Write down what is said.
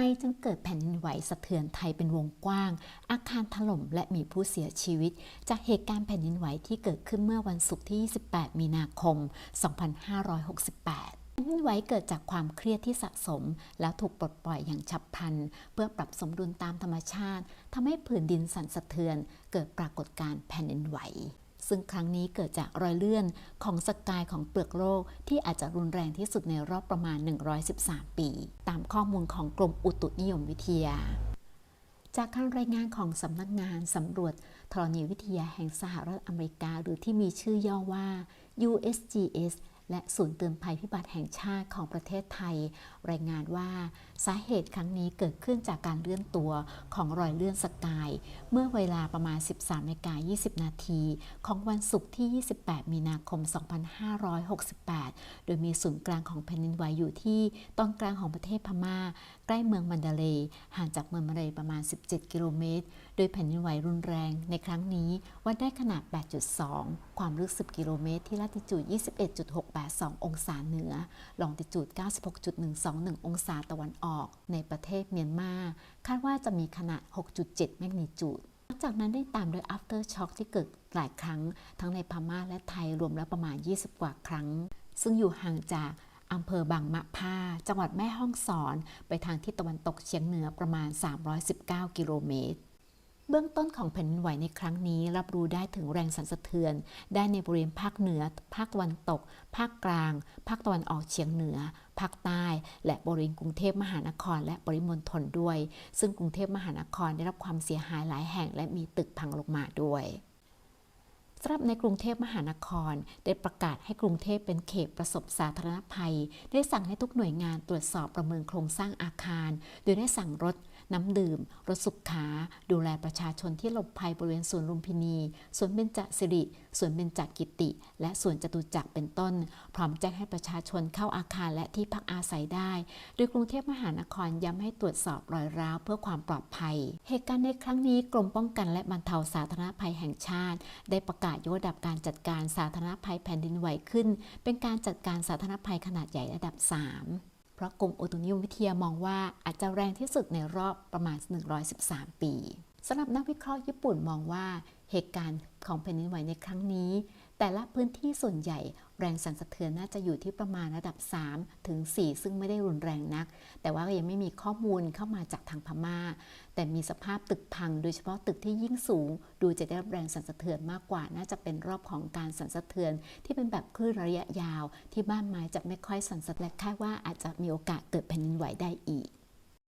มจึงเกิดแผ่นดินไหวสะเทือนไทยเป็นวงกว้าง อาคารถล่มและมีผู้เสียชีวิต จากเหตุการณ์แผ่นดินไหวที่เกิดขึ้นเมื่อวันศุกร์ที่ 28 มีนาคม 2568แผ่นดินไหวเกิดจากความเครียดที่สะสม แล้วถูกปลดปล่อยอย่างฉับพลัน เพื่อปรับสมดุลตามธรรมชาติทำให้ผืนดินสั่นสะเทือน เกิดปรากฏการณ์แผ่นดินไหว ซึ่งครั้งนี้เกิดจากรอยเลื่อนของสกายของเปลือกโลก ที่อาจจะรุนแรงที่สุดในรอบประมาณ 113 ปี ตามข้อมูลของกรมอุตุนิยมวิทยา จากการรายงานของสำนักงานสำรวจธรณีวิทยาแห่งสหรัฐอเมริกา หรือที่มีชื่อย่อว่า USGS และศูนย์เตือนภัยพิบัติแห่งชาติของประเทศไทย รายงานว่าสาเหตุครั้งนี้เกิดขึ้นจากการเลื่อนตัวของรอยเลื่อนสกาย เมื่อเวลาประมาณ 13นกา20 นาที ของวันศุกร์ที่ 28 มีนาคม 2568 โดยมีศูนย์กลางของแผ่นดินไหวอยู่ที่ตอนกลางของประเทศพม่า ใกล้เมืองมันดาเลห่างจากเมืองมันดาเลประมาณ 17 กิโลเมตร โดยแผ่นดินไหวรุนแรงในครั้งนี้วัดได้ขนาด 8.2 ความลึก 10 กิโลเมตร ที่ลาติจูด 21.68 82 องศาเหนือ ลองติจูด 96.121 องศาตะวันออก ในประเทศเมียนมา คาดว่าจะมีขนาด 6.7 แมกนิจูดหลังจากนั้นได้ตามด้วย after shock ที่เกิดหลายครั้ง ทั้งในพม่าและไทยรวมแล้วประมาณ 20 กว่าครั้ง ซึ่งอยู่ห่างจากอำเภอบางมะพร้าจังหวัดแม่ฮ่องสอน ไปทางทิศตะวันตกเฉียงเหนือประมาณ 319 กิโลเมตร เบื้องต้นของแผ่นดินไหวในครั้งนี้รับรู้ได้ถึงแรงสั่นสะเทือน ได้ในบริเวณภาคเหนือ ภาคตะวันตก ภาคกลาง ภาคตะวันออกเฉียงเหนือ ภาคใต้ และบริเวณกรุงเทพมหานคร และปริมณฑลด้วย ซึ่งกรุงเทพมหานครได้รับความเสียหายหลายแห่ง และมีตึกพังลงมาด้วย สำหรับในกรุงเทพมหานคร ได้ประกาศให้กรุงเทพเป็นเขตประสบสาธารณภัย ได้สั่งให้ทุกหน่วยงานตรวจสอบประเมินโครงสร้างอาคาร โดยได้สั่งรถน้ำดื่ม รถสุขา ดูแลประชาชนที่หลบภัยบริเวณสวนลุมพินี สวนเบญจสิริ สวนเบญจกิติ และสวนจตุจักรเป็นต้น พร้อมแจ้งให้ประชาชนเข้าอาคารและที่พักอาศัยได้ โดยกรุงเทพมหานครย้ำให้ตรวจสอบรอยร้าวเพื่อความปลอดภัย เหตุการณ์ในครั้งนี้กรมป้องกันและบรรเทาสาธารณภัยแห่งชาติ ได้ประกาศยกระดับการจัดการสาธารณภัยแผ่นดินไหวขึ้น เป็นการจัดการสาธารณภัยขนาดใหญ่ระดับ 3 เพราะกรมอุตุนิยมวิทยามองว่าอาจจะแรงที่สุดในรอบประมาณ 113 ปี สำหรับนักวิเคราะห์ญี่ปุ่นมองว่าเหตุการณ์ของแผ่นดินไหวในครั้งนี้ แต่ละพื้นที่ส่วนใหญ่ แรงสั่นสะเทือนน่าจะอยู่ที่ประมาณระดับ 3 ถึง 4 ซึ่งไม่ได้รุนแรงนัก แต่ว่ายังไม่มีข้อมูลเข้ามาจากทางพม่า แต่มีสภาพตึกพัง โดยเฉพาะตึกที่ยิ่งสูง ดูจะได้รับแรงสั่นสะเทือนมากกว่า น่าจะเป็นรอบของการสั่นสะเทือน ที่เป็นแบบคลื่นระยะยาว ที่บ้านไม้จะไม่ค่อยสั่นสะเทือนและคาดว่าอาจจะมีโอกาสเกิดแผ่นดินไหวได้อีก